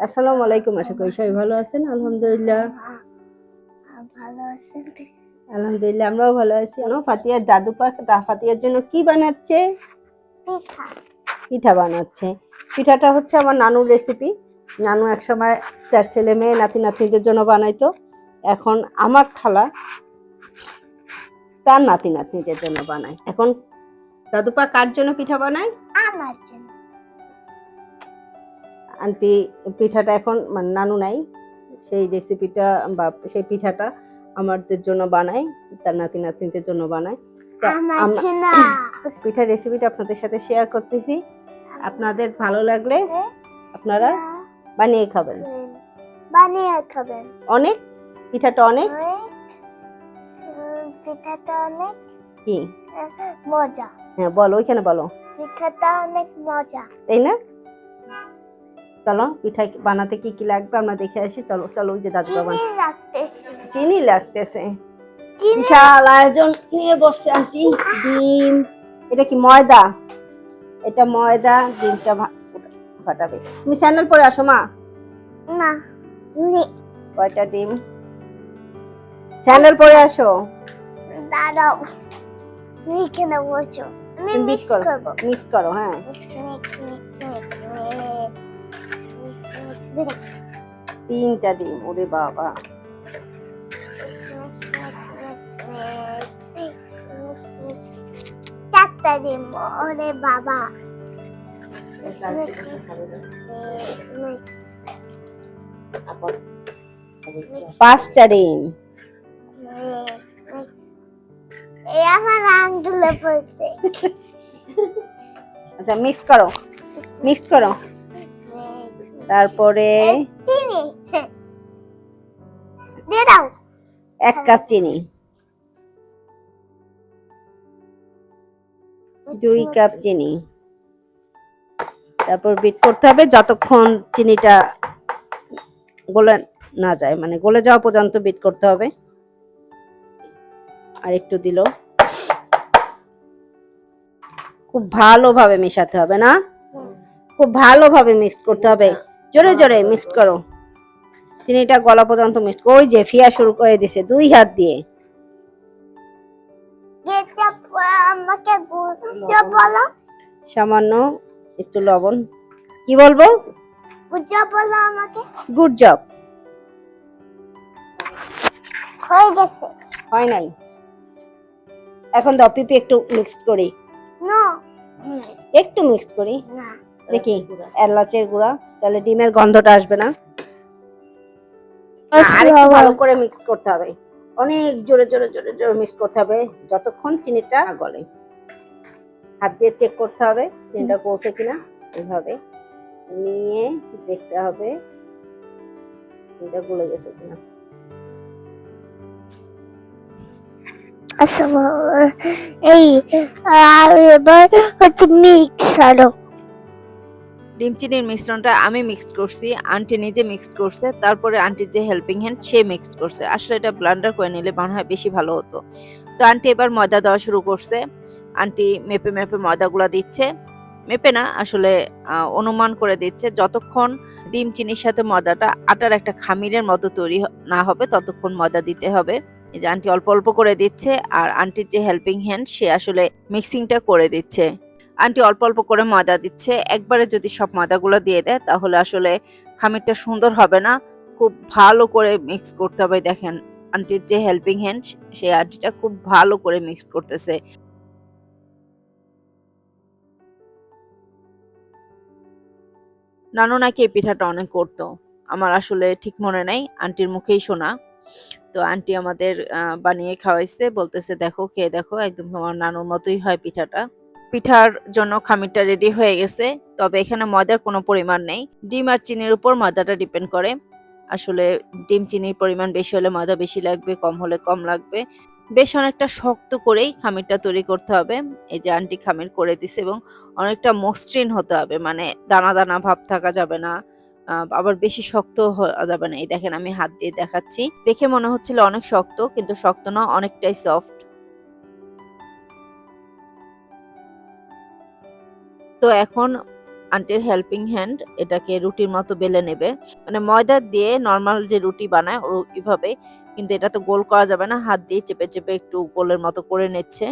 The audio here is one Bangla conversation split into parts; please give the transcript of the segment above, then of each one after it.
আসসালামু আলাইকুম আশা করি সবাই ভালো আছেন। আলহামদুলিল্লাহ। ভালো আছেন আলহামদুলিল্লাহ আমরাও ভালো আছি। জানো ফাতিয়ার দাদু দা- ফাতিয়ার জন্য কি বানাচ্ছে? পিঠা। পিঠা বানাচ্ছে। পিঠাটা হচ্ছে আমার নানুর রেসিপি নানু এক সময় তার ছেলে মেয়ে নাতি নাতনিদের জন্য বানাইতো। এখন আমার খালা তার নাতি নাতনিদের জন্য বানায়। এখন দাদুপা কার জন্য পিঠা বানায়? আমার জন্য। আন্টি পিঠাটা এখন মানে নানু নাই সেই রেসিপিটা বা সেই পিঠাটা আমাদের জন্য বানায় তার নাতি নাতনিদের জন্য বানায়। পিঠার রেসিপিটা আপনাদের সাথে শেয়ার করতেছি। আপনাদের ভালো লাগলে আপনারা বানিয়ে খাবেন। বানিয়ে খাবেন। অনেক? পিঠাটা অনেক? অনেক। পিঠাটা অনেক। কি? মজা। হ্যাঁ বলো ওইখানে বলো। পিঠাটা অনেক মজা। তাই না? চলো পিঠা বানাতে কি কি লাগবে আমরা দেখে আসি। চলো চলো ওই যে দাদু বাবা। চিনি লাগতেছে। বিশাল আয়োজন নিয়ে বসছে আন্টি। ডিম। এটা কি ময়দা? এটা ময়দা ডিমটা ফাটাবে। তুমি স্যান্ডেল পরে আসো মা। না কয়টা ডিম? স্যান্ডেল পরে আসো। দাঁড়াও। কেন বলছো আমি মিক্স করো করব। মিক্স করো হ্যাঁ। তিনটা ডিম ওরে বাবা। চারটা ডিম ওরে বাবা। পাঁচটা ডিম। এই আমার আঙ্গুলে পড়ছে। আচ্ছা মিক্স করো। মিক্স করো। তারপরে চিনি। দিয়ে দাও। এক কাপ চিনি। দুই কাপ চিনি। তারপর বিট করতে হবে যতক্ষণ চিনিটা গলে না যায় মানে গলে যাওয়া পর্যন্ত বিট করতে হবে। আর একটু দিল। খুব ভালোভাবে মেশাতে হবে না? খুব ভালোভাবে মিক্স করতে হবে। জোরে জোরে মিক্স করো। তিনি এটা গলা পর্যন্ত মিক্স ওই যে ফিয়া শুরু করে দিছে দুই হাত দিয়ে। সামান্য একটু লবণ। কি বলব? বুঝো বলো আমাকে গুড জব হয়ে গেছে হয় নাই। এখন দাও পিপি একটু মিক্স করি। নো একটু মিক্স করি। না। দেখি এলাচের গুঁড়া। তাহলে ডিমের গন্ধটা আসবে না? আর একটু ভালো করে মিক্স করতে হবে। অনেক জোরে জোরে জোরে জোরে মিক্স করতে হবে। যতক্ষণ চিনিটা গলে। হাত দিয়ে চেক করতে হবে চিনিটা পৌঁছে কিনা। এভাবে নিয়ে দেখতে হবে চিনিটা গলে গেছে কিনা। আচ্ছা এই আর এবার হচ্ছে মিক্স আরও। ডিম চিনির মিশ্রণটা আমি মিক্সড করছি। আন্টি নিজে মিক্সড করছে, তারপরে আন্টির যে হেল্পিং হ্যান্ড সে মিক্সড করছে। আসলে এটা ব্লান্ডার করে নিলে মনে হয় বেশি ভালো হতো। তো আন্টি এবার ময়দা দেওয়া শুরু করছে। আন্টি মেপে মেপে ময়দাগুলো দিচ্ছে। মেপে না, আসলে অনুমান করে দিচ্ছে, যতক্ষণ ডিম চিনির সাথে ময়দাটা আটার একটা খামিরের মতো তৈরি না হবে, ততক্ষণ ময়দা দিতে হবে। এই যে আন্টি অল্প অল্প করে দিচ্ছে, আর আন্টির যে হেল্পিং হ্যান্ড সে আসলে মিক্সিংটা করে দিচ্ছে। আন্টি অল্প অল্প করে ময়দা দিচ্ছে। একবারে যদি সব ময়দাগুলো দিয়ে দেয়, তাহলে আসলে খামিরটা সুন্দর হবে না। খুব ভালো করে মিক্স করতে হবে। দেখেন, আন্টির যে হেল্পিং হ্যান্ড সেই আন্টিটা খুব ভালো করে মিক্স করতেছে। নানু নাকি এই পিঠাটা অনেক করতো। আমার আসলে ঠিক মনে নাই। আন্টির মুখেই শোনা। তো আন্টি আমাদের বানিয়ে খাওয়াইছে। বলতেছে, দেখো, খেয়ে দেখো। একদম তোমার নানুর মতোই হয় পিঠাটা। পিঠার জন্য খামিরটা রেডি হয়ে গেছে, তবে এখানে ময়দার কোনো পরিমাণ নেই। ডিম আর চিনির উপর ময়দাটা ডিপেন্ড করে। আসলে ডিম চিনির পরিমাণ বেশি হলে ময়দা বেশি লাগবে, কম হলে কম লাগবে। বেশ অনেকটা শক্ত করেই খামিরটা তৈরি করতে হবে। এই যে আন্টি খামির করে দিছে এবং অনেকটা মসৃণ হতে হবে মানে দানা দানা ভাব থাকা যাবে না আবার বেশি শক্ত হওয়া যাবে না। এই দেখেন আমি হাত দিয়ে দেখাচ্ছি। দেখে মনে হচ্ছিল অনেক শক্ত, কিন্তু শক্ত না, অনেকটাই সফট তো এখন আন্টির হেল্পিং হ্যান্ড এটাকে রুটির মতো বেলে নেবে। মানে ময়দা দিয়ে নর্মাল যে রুটি বানায় ওইভাবে কিন্তু এটা তো গোল করা যাবে না, হাত দিয়ে চেপে চেপে একটু গোলের মতো করে নিচ্ছে।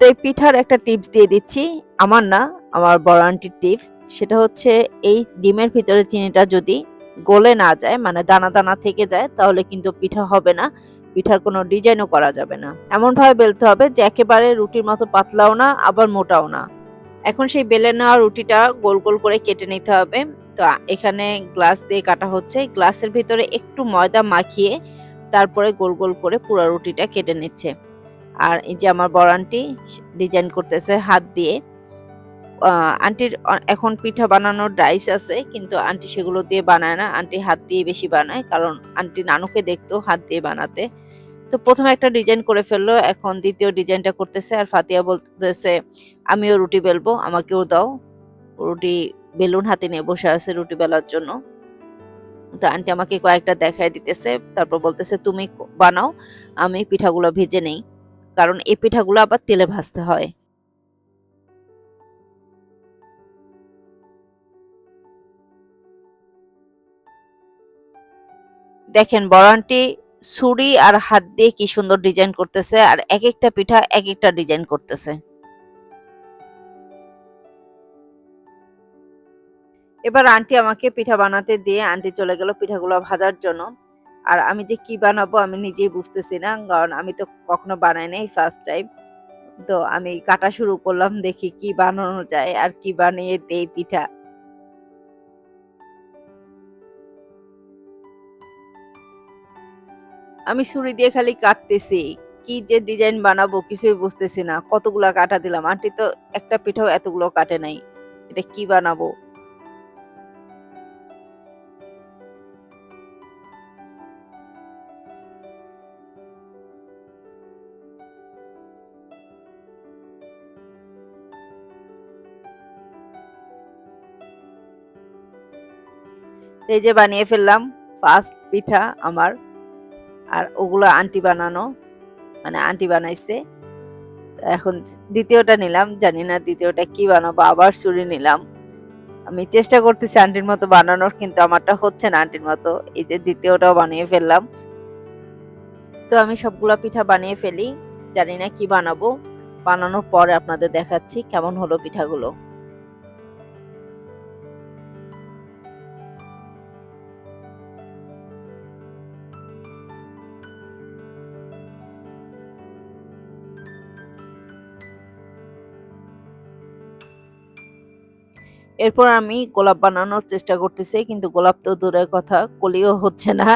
তো এই পিঠার একটা টিপস দিয়ে দিচ্ছি। আমার না, আমার বড় আন্টির টিপস সেটা হচ্ছে এই ডিমের ভিতরে চিনিটা যদি গলে না যায় মানে দানা দানা থেকে যায়, তাহলে কিন্তু পিঠা হবে না। পিঠার কোনো ডিজাইনও করা যাবে না। এমন ভাবে বেলতে হবে যে একেবারে রুটির মতো পাতলাও না, আবার মোটাও না। এখন সেই বেলে নেওয়া রুটিটা গোল গোল করে কেটে নিতে হবে। তো এখানে গ্লাস দিয়ে কাটা হচ্ছে। গ্লাসের ভিতরে একটু ময়দা মাখিয়ে তারপরে গোল গোল করে পুরো রুটিটা কেটে নিচ্ছে। আর এই যে আমার বরানটি ডিজাইন করতেছে হাত দিয়ে। আন্টির এখন পিঠা বানানোর ডাইস আছে, কিন্তু আন্টি সেগুলো দিয়ে বানায় না। আন্টি হাত দিয়ে বেশি বানায়, কারণ আন্টি নানুকে দেখতো হাত দিয়ে বানাতে। তো প্রথমে একটা ডিজাইন করে ফেলল, এখন দ্বিতীয় ডিজাইনটা করতেছে আর ফাতিয়া বলতেছে, আমিও রুটি বেলবো, আমাকেও দাও। রুটি বেলুন হাতে নিয়ে বসে আছে রুটি বেলার জন্য। তো আন্টি আমাকে কয়েকটা দেখায় দিতেছে, তারপর বলতেছে, তুমি বানাও, আমি পিঠাগুলো ভেজে নেই। কারণ এই পিঠাগুলো আবার তেলে ভাজতে হয়। দেখেন বড় আন্টি ছুরি আর হাত দিয়ে কি সুন্দর ডিজাইন করতেছে আর এক একটা পিঠা এক একটা ডিজাইন করতেছে। এবার আন্টি আমাকে পিঠা বানাতে দিয়ে আন্টি চলে গেল পিঠাগুলো ভাজার জন্য। আর আমি যে কি বানাবো আমি নিজেই বুঝতেছি না, কারণ আমি তো কখনো বানাই নাই ফার্স্ট টাইম তো আমি কাটা শুরু করলাম দেখি কি বানানো যায় আর কি বানিয়ে দেই পিঠা। আমি ছুরি দিয়ে খালি কাটতেছি। কি যে ডিজাইন বানাবো কিছুই বুঝতেছি না। কতগুলা কাটা দিলাম। আন্টি তো একটা পিঠাও এতগুলো কাটে নাই। এটা কি বানাবো? এই যে বানিয়ে ফেললাম ফার্স্ট পিঠা আমার। আর ওগুলো আন্টি বানানো মানে আন্টি বানাইছে। এখন দ্বিতীয়টা নিলাম, জানি না দ্বিতীয়টা কি বানাবো, আবার ছুরি নিলাম। আমি চেষ্টা করতেছি আন্টির মতো বানানোর, কিন্তু আমারটা হচ্ছে না আন্টির মতো। এই যে দ্বিতীয়টাও বানিয়ে ফেললাম। তো আমি সবগুলা পিঠা বানিয়ে ফেলি। জানি না কি বানাবো। বানানোর পরে আপনাদের দেখাচ্ছি কেমন হলো পিঠাগুলো। এরপর আমি গোলাপ বানানোর চেষ্টা করতেছি, কিন্তু গোলাপ তো দূরের কথা, কলিও হচ্ছে না।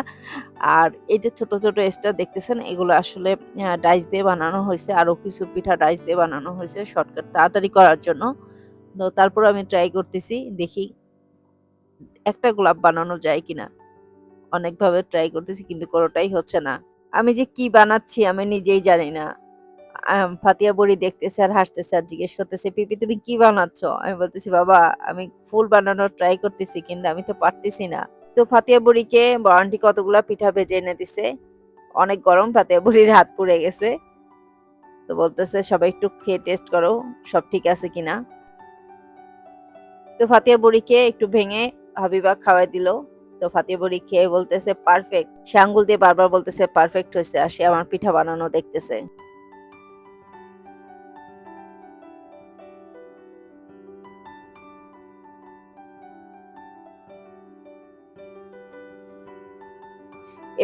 আর এই যে ছোট ছোট স্টার দেখতেছেন, এগুলো আসলে ডাইস দিয়ে বানানো হয়েছে, আরও কিছু পিঠা ডাইস দিয়ে বানানো হয়েছে শর্টকাট তাড়াতাড়ি করার জন্য। তো তারপর আমি ট্রাই করতেছি, দেখি একটা গোলাপ বানানো যায় কিনা। অনেকভাবে ট্রাই করতেছি, কিন্তু কোনোটাই হচ্ছে না। আমি যে কি বানাচ্ছি আমি নিজেই জানি না। ফাতিয়া বড়ি দেখতেছে আর হাসতেছে আর জিজ্ঞেস করতেছে, পিপি, তুমি কি বানাচ্ছ? আমি বলতেছি, বাবা, আমি ফুল বানানোর ট্রাই করতেছি, কিন্তু আমি তো পারতেছি না। তো ফাতিয়া বুড়িকে বরান্টি কতগুলা পিঠা ভেজে এনে দিছে, অনেক গরম, ফাতিয়া বুড়ির হাত পুড়ে গেছে। তো বলতেছে, সবাই একটু খেয়ে টেস্ট করো, সব ঠিক আছে কিনা? তো ফাতিয়া বুড়িকে একটু ভেঙে হাবিবা খাওয়াই দিল। তো ফাতিয়া বুড়ি খেয়ে বলতেছে, পারফেক্ট। সে আঙ্গুল দিয়ে বারবার বলতেছে, পারফেক্ট হয়েছে আর সে আমার পিঠা বানানো দেখতেছে।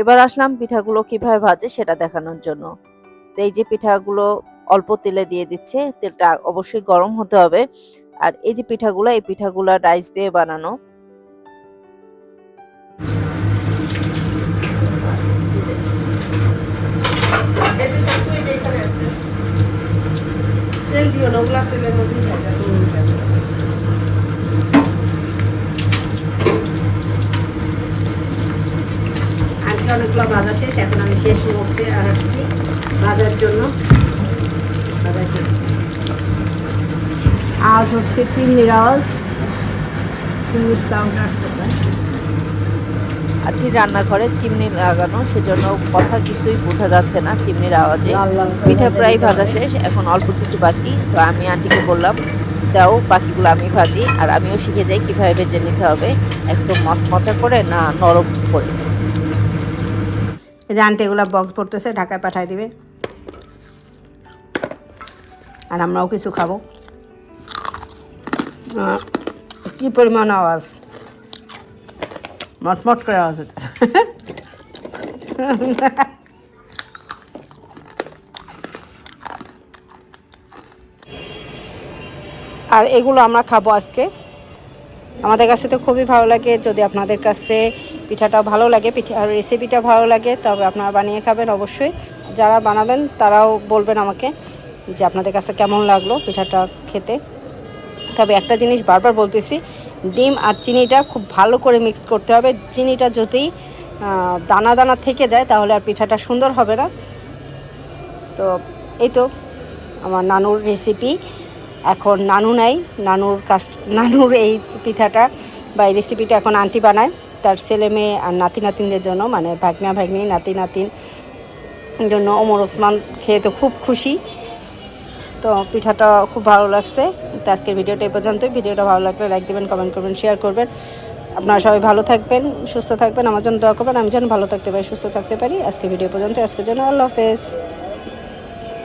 এবার আসলাম পিঠাগুলো কীভাবে ভাজে সেটা দেখানোর জন্য। তো এই যে পিঠাগুলো অল্প তেলে দিয়ে দিচ্ছে, তেলটা অবশ্যই গরম হতে হবে। আর এই যে পিঠাগুলো, এই পিঠাগুলো রাইস দিয়ে বানানো। তেল দিও না, ওগুলা তেলের মধ্যেই ভাজা তুমি ভাজা। আজকে অনেকগুলো ভাজা শেষ এখন আমি শেষ মুহূর্তে আর আসছি ভাজার জন্য। শেষ আওয়াজ হচ্ছে চিমনির আওয়াজ চিমনির সাউন্ড আসতেছে আন্টির রান্নাঘরে চিমনি লাগানো সেজন্য কথা কিছুই বোঝা যাচ্ছে না চিমনির আওয়াজে। পিঠা প্রায় ভাজা শেষ এখন অল্প কিছু বাকি। তো আমি আন্টিকে বললাম দাও বাকিগুলো আমি ভাজি। আর আমিও শিখে যাই কীভাবে ভেজে নিতে হবে একদম মচমচা করে না নরম করে। এই যে আন্টি এগুলো বক্স পড়তেছে ঢাকায় পাঠায় দিবে। আর আমরাও কিছু খাব। কি পরিমাণ আওয়াজ? মটমট করে আওয়াজ হচ্ছে আর এগুলো আমরা খাব আজকে। আমাদের কাছে তো খুবই ভালো লাগে। যদি আপনাদের কাছে পিঠাটা ভালো লাগে পিঠার রেসিপিটা ভালো লাগে, তবে আপনারা বানিয়ে খাবেন অবশ্যই। যারা বানাবেন, তারাও বলবেন আমাকে যে আপনাদের কাছে কেমন লাগল পিঠাটা খেতে। তবে একটা জিনিস বারবার বলতেছি, ডিম আর চিনিটা খুব ভালো করে মিক্স করতে হবে। চিনিটা যদি দানা দানা থেকে যায়, তাহলে আর পিঠাটা সুন্দর হবে না। তো, এই তো আমার নানুর রেসিপি এখন নানু নাই। নানুর কাস্ট, নানুর এই পিঠাটা বা এই রেসিপিটা এখন আন্টি বানায়। তার ছেলে মেয়ে আর নাতি নাতিনদের জন্য মানে ভাগনা ভাগ্নি, নাতি নাতিন জন্য ওমর ওসমান খেয়ে তো খুব খুশি। তো পিঠাটা খুব ভালো লাগছে। তো আজকের ভিডিওটা এই পর্যন্তই। ভিডিওটা ভালো লাগলে লাইক দেবেন কমেন্ট করবেন শেয়ার করবেন। আপনারা সবাই ভালো থাকবেন, সুস্থ থাকবেন, আমার জন্য দোয়া করবেন। আমি যেন ভালো থাকতে পারি, সুস্থ থাকতে পারি। আজকে ভিডিও পর্যন্ত আজকের জন্য আল্লাহ হাফেজ।